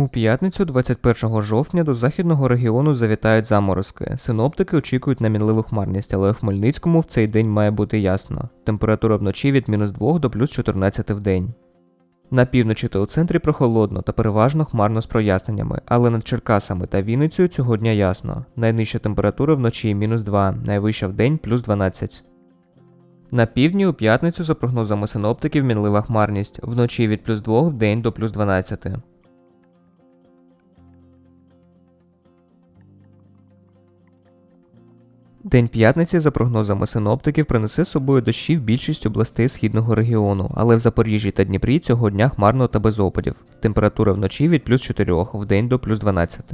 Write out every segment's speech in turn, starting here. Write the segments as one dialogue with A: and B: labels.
A: У п'ятницю, 21 жовтня, до західного регіону завітають заморозки. Синоптики очікують на мінливу хмарність, але в Хмельницькому в цей день має бути ясно. Температура вночі від мінус 2 до плюс 14 в день. На півночі та у центрі прохолодно та переважно хмарно з проясненнями, але над Черкасами та Вінницею цього дня ясно. Найнижча температура вночі мінус 2, найвища в день плюс 12. На півдні у п'ятницю, за прогнозами синоптиків, мінлива хмарність, вночі від плюс 2 в день до плюс 12. День п'ятниці, за прогнозами синоптиків, принесе з собою дощі в більшість областей східного регіону, але в Запоріжжі та Дніпрі цього дня хмарно та без опадів. Температура вночі від плюс 4, в день до плюс 12.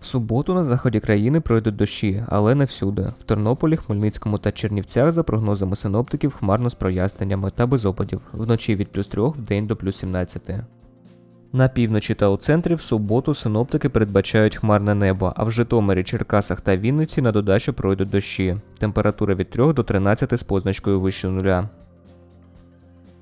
A: В суботу на заході країни пройдуть дощі, але не всюди. В Тернополі, Хмельницькому та Чернівцях, за прогнозами синоптиків, хмарно з проясненнями та без опадів. Вночі від плюс 3 в день до плюс 17. На півночі та у центрі в суботу синоптики передбачають хмарне небо, а в Житомирі, Черкасах та Вінниці на додачу пройдуть дощі. Температура від 3 до 13 з позначкою вище нуля.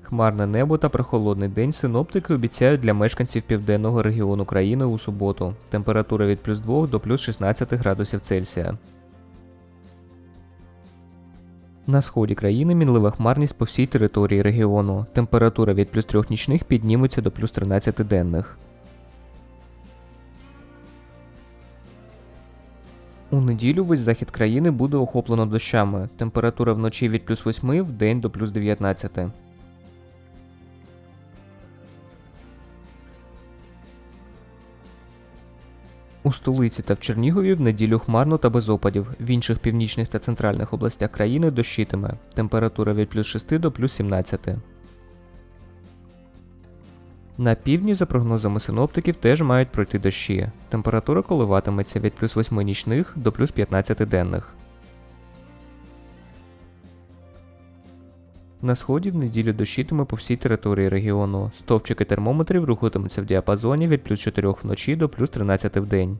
A: Хмарне небо та прохолодний день синоптики обіцяють для мешканців південного регіону країни у суботу. Температура від плюс 2 до плюс 16 градусів Цельсія. На сході країни мінлива хмарність по всій території регіону. Температура від плюс 3 нічних підніметься до плюс 13 денних. У неділю весь захід країни буде охоплено дощами. Температура вночі від плюс 8 в день до плюс 19. У столиці та в Чернігові в неділю хмарно та без опадів. В інших північних та центральних областях країни дощитиме. Температура від плюс 6 до плюс 17. На півдні, за прогнозами синоптиків, теж мають пройти дощі. Температура коливатиметься від плюс 8 нічних до плюс 15 денних. На сході в неділю дощитиме по всій території регіону. Стовпчики термометрів рухатимуться в діапазоні від плюс 4 вночі до плюс 13 в день.